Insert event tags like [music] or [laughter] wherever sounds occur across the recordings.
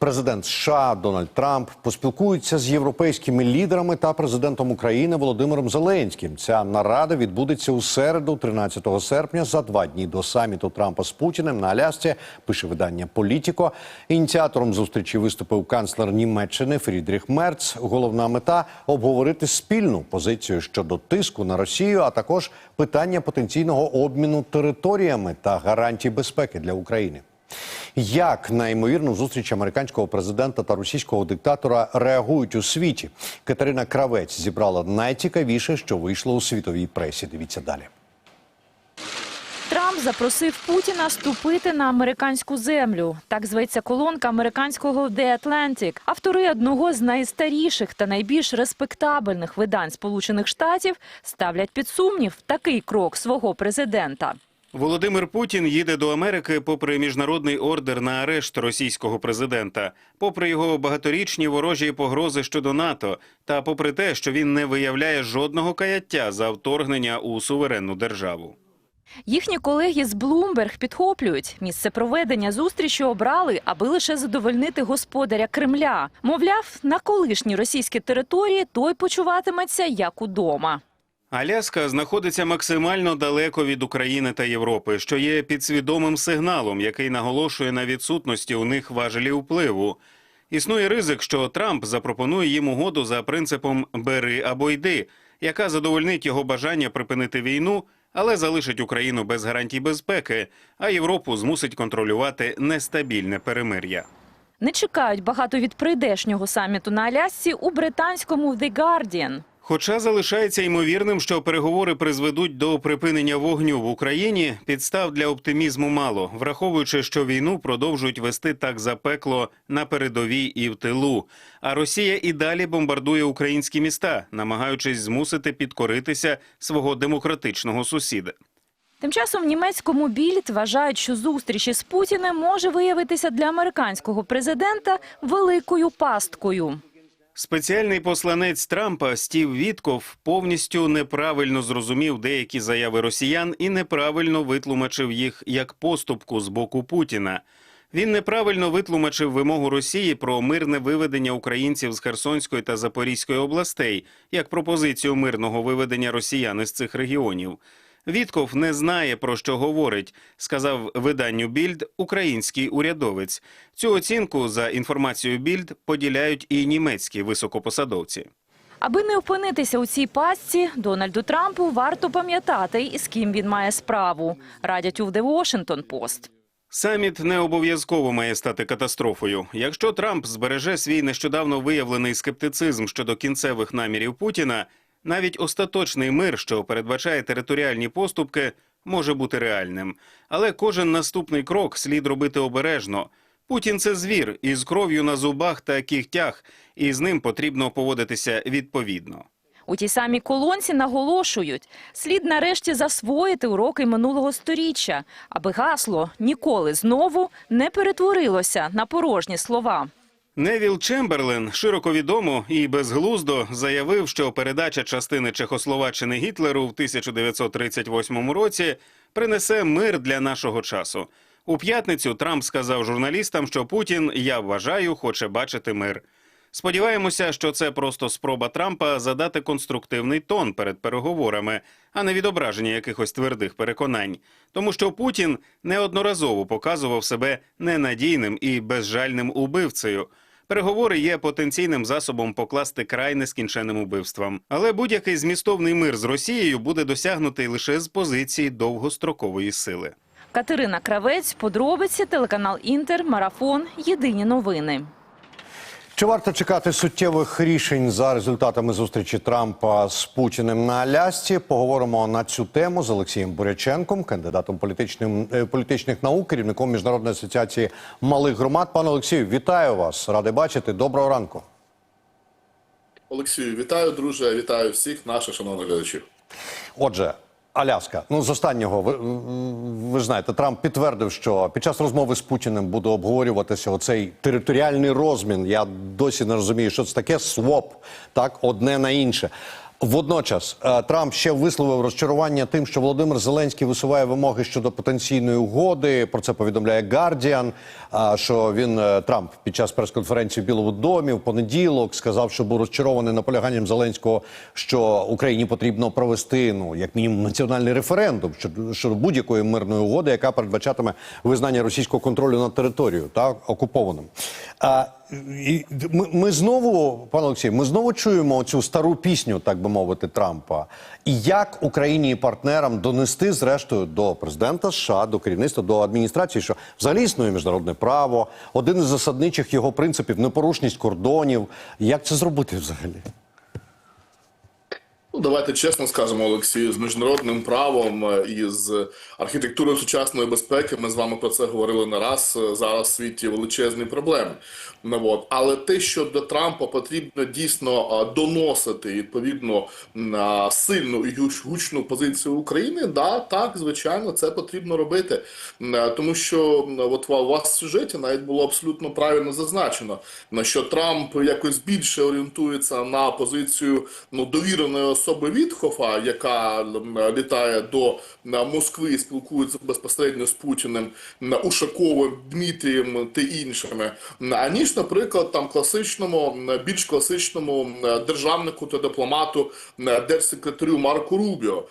Президент США Дональд Трамп поспілкується з європейськими лідерами та президентом України Володимиром Зеленським. Ця нарада відбудеться у середу, 13 серпня, за два дні до саміту Трампа з Путіним на Алясці. Пише видання Політіко. Ініціатором зустрічі виступив канцлер Німеччини Фрідріх Мерц. Головна мета обговорити спільну позицію щодо тиску на Росію, а також питання потенційного обміну територіями та гарантій безпеки для України. Як на ймовірну зустріч американського президента та російського диктатора реагують у світі? Катерина Кравець зібрала найцікавіше, що вийшло у світовій пресі. Дивіться далі. Трамп запросив Путіна ступити на американську землю. Так зветься колонка американського The Atlantic. Автори одного з найстаріших та найбільш респектабельних видань Сполучених Штатів ставлять під сумнів такий крок свого президента. Володимир Путін їде до Америки попри міжнародний ордер на арешт російського президента, попри його багаторічні ворожі погрози щодо НАТО, та попри те, що він не виявляє жодного каяття за вторгнення у суверенну державу. Їхні колеги з Bloomberg підхоплюють. Місце проведення зустрічі обрали, аби лише задовольнити господаря Кремля. Мовляв, на колишній російській території той почуватиметься як удома. Аляска знаходиться максимально далеко від України та Європи, що є підсвідомим сигналом, який наголошує на відсутності у них важелі впливу. Існує ризик, що Трамп запропонує їм угоду за принципом «бери або йди», яка задовольнить його бажання припинити війну, але залишить Україну без гарантій безпеки, а Європу змусить контролювати нестабільне перемир'я. Не чекають багато від прийдешнього саміту на Алясці у британському The Guardian. Хоча залишається ймовірним, що переговори призведуть до припинення вогню в Україні, підстав для оптимізму мало, враховуючи, що війну продовжують вести так запекло на передовій і в тилу. А Росія і далі бомбардує українські міста, намагаючись змусити підкоритися свого демократичного сусіда. Тим часом в німецькому більд вважають, що зустріч із Путіним може виявитися для американського президента великою пасткою. Спеціальний посланець Трампа Стів Вітков повністю неправильно зрозумів деякі заяви росіян і неправильно витлумачив їх як поступку з боку Путіна. Він неправильно витлумачив вимогу Росії про мирне виведення українців з Херсонської та Запорізької областей як пропозицію мирного виведення росіян із цих регіонів. Вітков не знає про що говорить, сказав виданню Більд український урядовець. Цю оцінку за інформацією Більд поділяють і німецькі високопосадовці. Аби не опинитися у цій пастці, Дональду Трампу варто пам'ятати, із ким він має справу. Радять у The Washington Post. Саміт не обов'язково має стати катастрофою. Якщо Трамп збереже свій нещодавно виявлений скептицизм щодо кінцевих намірів Путіна, навіть остаточний мир, що передбачає територіальні поступки, може бути реальним. Але кожен наступний крок слід робити обережно. Путін це звір із кров'ю на зубах та кігтях, і з ним потрібно поводитися відповідно. У тій самій колонці наголошують, слід нарешті засвоїти уроки минулого сторіччя, аби гасло «ніколи знову» не перетворилося на порожні слова. Невіл Чемберлен широко відомо і безглуздо заявив, що передача частини Чехословаччини Гітлеру в 1938 році принесе мир для нашого часу. У п'ятницю Трамп сказав журналістам, що Путін, я вважаю, хоче бачити мир. Сподіваємося, що це просто спроба Трампа задати конструктивний тон перед переговорами, а не відображення якихось твердих переконань. Тому що Путін неодноразово показував себе ненадійним і безжальним убивцею. Переговори є потенційним засобом покласти край нескінченим убивствам. Але будь-який змістовний мир з Росією буде досягнутий лише з позиції довгострокової сили. Катерина Кравець, подробиці, телеканал Інтер, Марафон, Єдині новини. Чи варто чекати суттєвих рішень за результатами зустрічі Трампа з Путіним на Алясці? Поговоримо на цю тему з Олексієм Буряченком, кандидатом політичним е, політичних наук, керівником міжнародної асоціації малих громад. Пане Олексію, вітаю вас! Радий бачити. Доброго ранку. Олексію, вітаю, друже, вітаю всіх наших шановних глядачів. Отже, Аляска. Ну з останнього ви, ви знаєте, Трамп підтвердив, що під час розмови з Путіним буде обговорюватися оцей територіальний розмін. Я досі не розумію, що це таке своп, так одне на інше. Водночас е, Трамп ще висловив розчарування тим, що Володимир Зеленський висуває вимоги щодо потенційної угоди. Про це повідомляє Guardian, а, Що він е, Трамп під час прес-конференції в Білому домі в понеділок сказав, що був розчарований наполяганням Зеленського, що Україні потрібно провести ну як мінімум національний референдум щодо, щодо будь-якої мирної угоди, яка передбачатиме визнання російського контролю над територією та окупованим. Ми, ми знову, пане Олексій, ми знову чуємо цю стару пісню, так би мовити, Трампа. І як Україні і партнерам донести, зрештою, до президента США, до керівництва, до адміністрації, що взагалі існує міжнародне право, один із засадничих його принципів непорушність кордонів. Як це зробити взагалі? Ну, давайте чесно скажемо, Олексію, з міжнародним правом е, і з архітектурою сучасної безпеки. Ми з вами про це говорили не раз. е, Зараз в світі величезні проблеми. Ну, от. Але те, що до Трампа потрібно дійсно е, доносити відповідно сильну і гучну позицію України, да, так, звичайно, це потрібно робити. Тому що от у вас в сюжеті навіть було абсолютно правильно зазначено, на що Трамп якось більше орієнтується на позицію ну, довіреної особи Вітхофа, яка літає до Москви і спілкується безпосередньо з Путіним, Ушаковим, Дмитрієм та іншими, аніж, наприклад, там класичному, більш класичному державнику та дипломату, держсекретарю Марку Рубіо.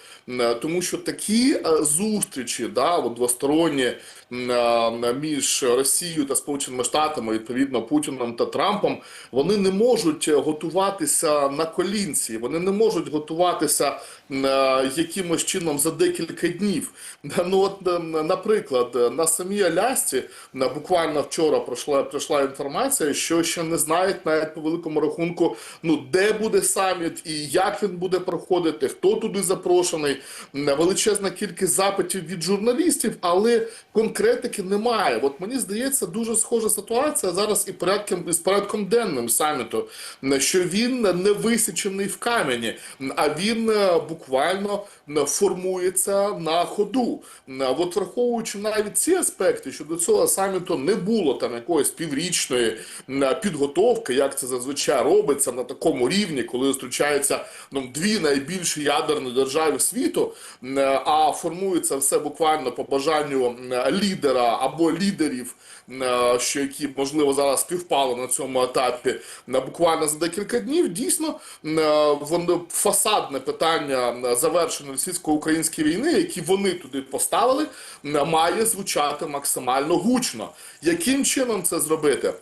Тому що такі е, зустрічі, да, двосторонні е, між Росією та Сполученими Штатами, відповідно Путіном та Трампом, вони не можуть готуватися на колінці, вони не можуть готуватися е, якимось чином за декілька днів. [laughs] Ну от, е, наприклад, е, на самій Алясці е, буквально вчора пройшла прийшла інформація, що ще не знають навіть по великому рахунку, ну де буде саміт і як він буде проходити, хто туди запрошений. Величезна кількість запитів від журналістів, але конкретики немає. От мені здається, дуже схожа ситуація зараз і порядком із порядком денним саміту, що він не висічений в камені, а він е, буквально формується на ходу. От враховуючи навіть ці аспекти, що до цього саміту не було там якоїсь піврічної підготовки, як це зазвичай робиться на такому рівні, коли зустрічаються ну, дві найбільші ядерні держави світу, а формується все буквально по бажанню лідера або лідерів, що які можливо зараз співпали на цьому етапі, на буквально за декілька днів. Дійсно, воно фасадне питання завершення російсько-української війни, які вони туди поставили, має звучати максимально гучно. Яким чином це зробити?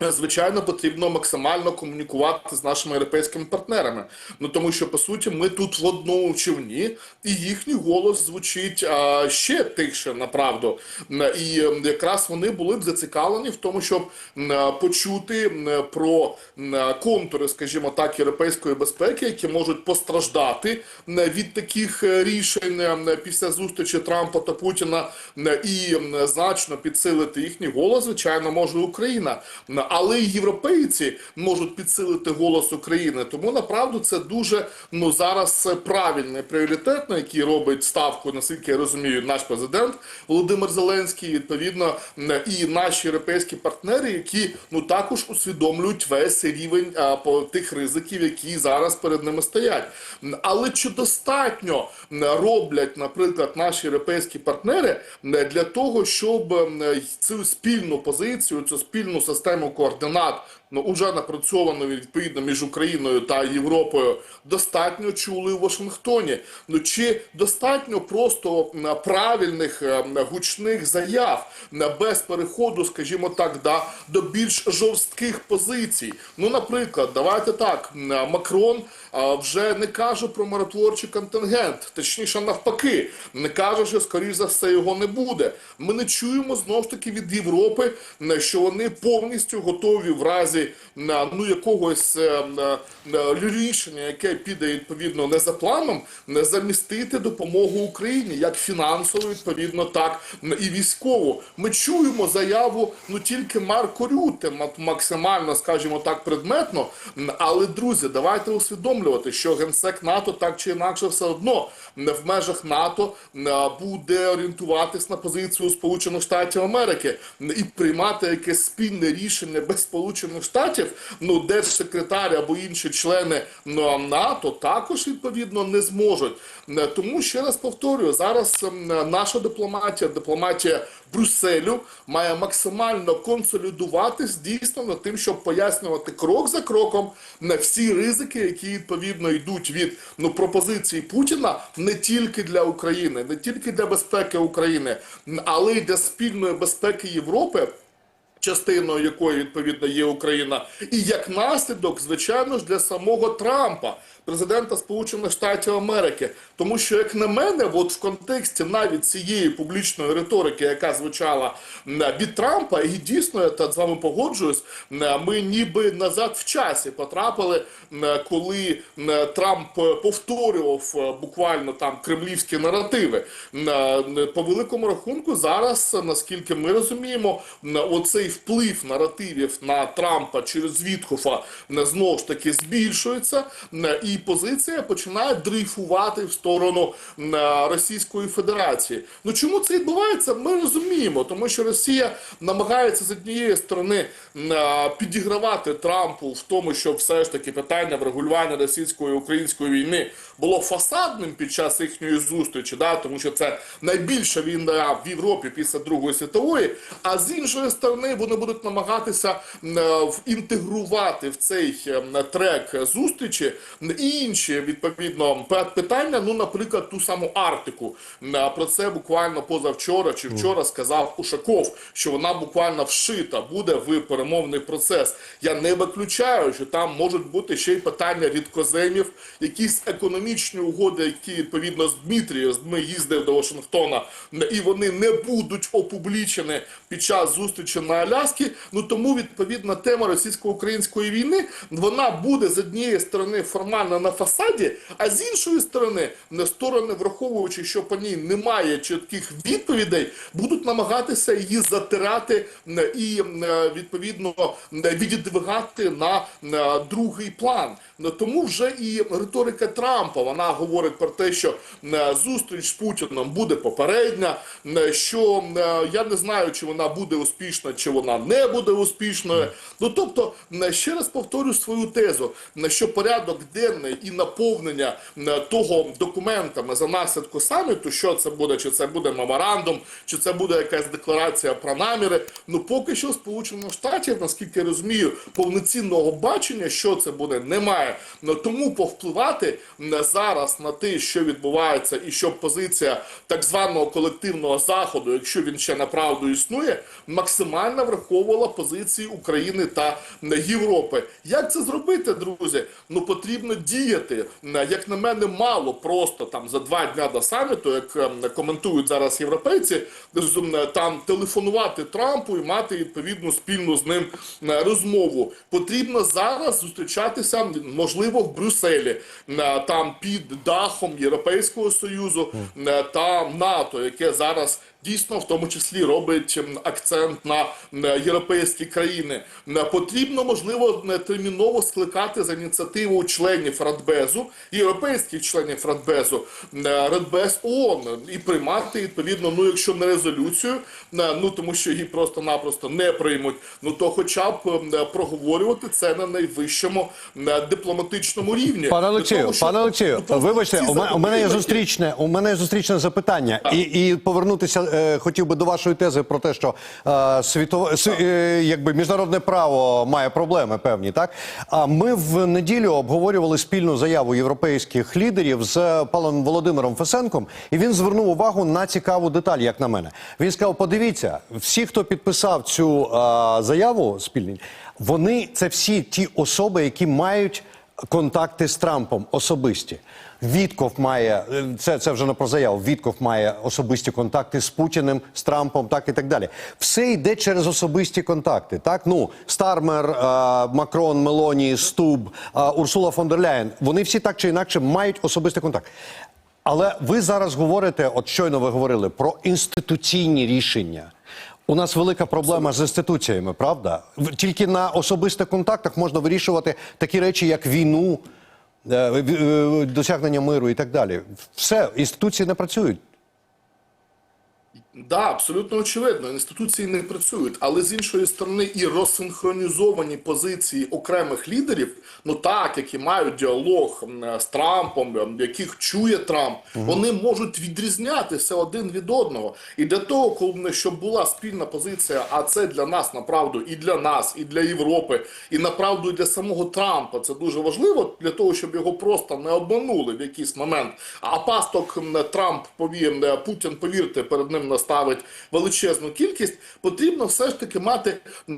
Звичайно, потрібно максимально комунікувати з нашими європейськими партнерами. Ну тому що по суті ми тут в одному човні, і їхній голос звучить а, ще тихше, направду. І якраз вони були б зацікавлені в тому, щоб почути про контури, скажімо так, європейської безпеки, які можуть постраждати від таких е, рішень після зустрічі Трампа та Путіна і значно підсилити їхній голос. Звичайно, може Україна. Але і європейці можуть підсилити голос України. Тому направду це дуже ну зараз правильний пріоритет, на який робить ставку, наскільки я розумію, наш президент Володимир Зеленський. Відповідно, і наші європейські партнери, які ну також усвідомлюють весь рівень а, по тих ризиків, які зараз перед ними стоять. Але чи достатньо роблять, наприклад, наші європейські партнери для того, щоб цю спільну позицію, цю спільну систему координат, ну уже напрацьовану відповідно між Україною та Європою, достатньо чули в Вашингтоні? Ну чи достатньо просто правильних гучних заяв без переходу, скажімо так, да, до більш жорстких позицій? Ну, наприклад, давайте так, Макрон вже не каже про миротворчий контингент, точніше навпаки, не каже, що скоріш за все його не буде. Ми не чуємо знову ж таки від Європи, що вони повністю готові в разі м, ну якогось е, е, рішення, яке піде відповідно не за планом, не замістити допомогу Україні як фінансово, відповідно, так і військово. Ми чуємо заяву ну тільки Марко Рюте, ма- максимально, скажімо так, предметно. Але друзі, давайте усвідомлювати, що генсек НАТО так чи інакше все одно м, в межах НАТО буде орієнтуватись на позицію Сполучених Штатів Америки і приймати якесь спільне рішення без Сполучених Штатів, ну держсекретар або інші члени ну, НАТО також відповідно не зможуть. Е, Тому ще раз повторюю, зараз ем, наша дипломатія, дипломатія Брюсселю має максимально консолідуватись дійсно над тим, щоб пояснювати крок за кроком на всі ризики, які відповідно йдуть від ну пропозиції Путіна не тільки для України, не тільки для безпеки України, але й для спільної безпеки Європи частиною якої відповідно є Україна, і як наслідок, звичайно ж, для самого Трампа, президента Сполучених Штатів Америки. Тому що, як на мене, от в контексті навіть цієї публічної риторики, яка звучала від Трампа, і дійсно я та з вами погоджуюсь, ми ніби назад в часі потрапили, коли Трамп повторював е, буквально там кремлівські наративи. Е, По великому рахунку, зараз, наскільки ми розуміємо, м, оцей вплив наративів на Трампа через Віткофа м, знову ж таки збільшується, і позиція починає дрейфувати в сторону Російської Федерації. Ну чому це відбувається? Ми розуміємо, тому що Росія намагається з однієї сторони е, підігравати Трампу в тому, що все ж таки питання врегулювання російської української війни було фасадним під час їхньої зустрічі, да, тому що це найбільша війна в Європі після Другої світової. А з іншої сторони вони будуть намагатися е, в- інтегрувати в цей е, трек зустрічі і інші відповідно питання. Ну, наприклад, ту саму Арктику. Е, Про це буквально позавчора чи вчора сказав Ушаков, що вона буквально вшита буде в перемовний процес. Я не виключаю, що там можуть бути ще й питання рідкоземів, якісь економічні угоди, які відповідно з Дмитрієм ми їздив до Вашингтона, і вони не будуть опублічені під час зустрічі на Аляскі. Ну тому відповідна тема російсько-української війни вона буде з однієї сторони формально на фасаді, а з іншої сторони, на сторони, враховуючи, що по ній немає чітких відповідей, будуть намагатися її затирати і відповідно м, відідвигати на другий план. Ну, Тому вже і риторика Трампа вона говорить про те, що зустріч з Путіном буде попередня, що я не знаю, чи вона буде успішна, чи вона не буде успішною. Ну тобто, ще раз повторю свою тезу, що порядок денний і наповнення того документами за наслідку саміту, що це буде, чи це буде меморандум, чи це буде якась декларація про наміри. Ну поки що Сполучених Штатів, наскільки я розумію, повноцінного бачення, що це буде, немає. Ну, тому повпливати зараз на те, що відбувається, і що позиція так званого колективного заходу, якщо він ще направду існує, максимально враховувала позиції України та Європи. Як це зробити, друзі? Ну потрібно діяти. М, Як на мене, мало просто там за два дня до саміту, як ем, коментують зараз європейці, там телефонувати Трампу і мати відповідну спільну з ним е, розмову. Потрібно зараз зустрічатися, можливо, в Брюсселі, е, там під дахом Європейського союзу е, та НАТО, яке зараз. Дійсно, в тому числі робить акцент на е, європейські країни. Потрібно, можливо, терміново скликати за ініціативу членів Радбезу, європейських членів Радбезу, е, Радбез ООН і приймати відповідно, ну якщо не резолюцію, е, ну тому що її просто-напросто не приймуть. Ну то, хоча б е, проговорювати це на найвищому дипломатичному рівні. Пане Олексію, пане Олексію, вибачте, у мене, у мене є зустрічне, у мене є зустрічне запитання, і, і повернутися е, хотів би до вашої тези про те, що е, світове св- е, якби міжнародне право має проблеми певні. Так а ми в неділю обговорювали спільну заяву європейських лідерів з паном Володимиром Фесенком, і він звернув увагу на цікаву деталь, як на мене. Він сказав: подивіться, всі, хто підписав цю е, заяву спільні, вони це всі ті особи, які мають контакти з Трампом особисті. Вітков має е, це, це вже не про заяву. Вітков має особисті контакти з Путіним, з Трампом, так і так далі. Все йде через особисті контакти. Так, ну Стармер, е, Макрон, Мелоні, Стуб, е, Урсула фон дер Ляєн. Вони всі так чи інакше мають особистий контакт. Але ви зараз говорите, от щойно ви говорили про інституційні рішення. У нас велика проблема з інституціями, правда? Тільки на особистих контактах можна вирішувати такі речі, як війну, досягнення миру і так далі. Все, інституції не працюють. Да, абсолютно очевидно, інституції не працюють, але з іншої сторони і розсинхронізовані позиції окремих лідерів, ну так, які мають діалог з Трампом, яких чує Трамп, вони можуть відрізнятися один від одного. І для того, коли щоб була спільна позиція, а це для нас направду і для нас, і для Європи, і направду і для самого Трампа. Це дуже важливо для того, щоб його просто не обманули в якийсь момент. А пасток Трамп повір, Путін, повірте, перед ним наставить величезну кількість. Потрібно все ж таки мати е,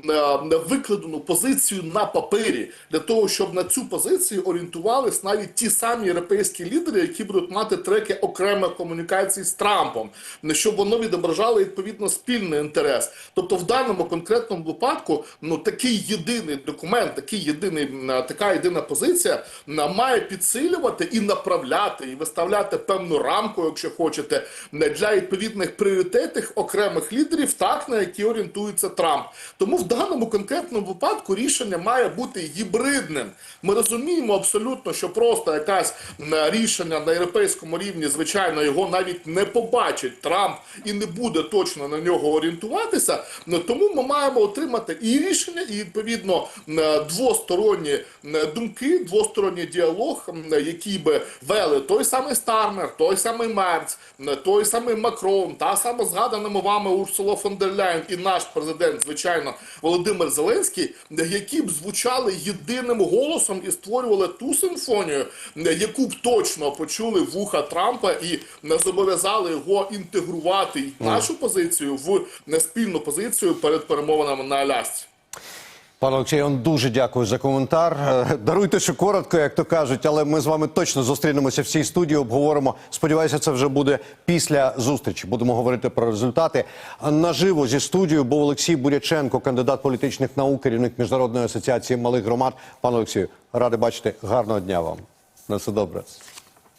викладену позицію на папері для того, щоб на цю позицію орієнтувались навіть ті самі європейські лідери, які будуть мати треки окремих комунікацій з Трампом, щоб воно відображало відповідно спільний інтерес. Тобто, в даному конкретному випадку, ну такий єдиний документ, такий єдиний е, така єдина позиція має підсилювати і направляти, і виставляти певну рамку, якщо хочете, для відповідних пріоритетів окремих лідерів, так на які орієнтується Трамп. Тому в даному конкретному випадку рішення має бути гібридним. Ми розуміємо абсолютно, що просто якась рішення на європейському рівні, звичайно, його навіть не побачить Трамп і не буде точно на нього орієнтуватися. Ну, Тому ми маємо отримати і рішення, і відповідно двосторонні думки, двосторонній діалог, який би вели той самий Стармер, той самий Мерц, той самий Макрон, та сама згаданими вами Урсула фон дер Ляйн і наш президент, звичайно, Володимир Зеленський, які б звучали єдиним голосом і створювали ту симфонію, яку б точно почули вуха Трампа і не зобов'язали його інтегрувати нашу позицію в спільну позицію перед перемовинами на Алясці. Пане Олексію, вам дуже дякую за коментар. Е, Даруйте, що коротко, як то кажуть, але ми з вами точно зустрінемося в цій студії. Обговоримо. Сподіваюся, це вже буде після зустрічі. Будемо говорити про результати. Наживо зі студією був Олексій Буряченко, кандидат політичних наук, керівник міжнародної асоціації малих громад. Пане Олексію, радий бачити. Гарного дня вам. На все добре.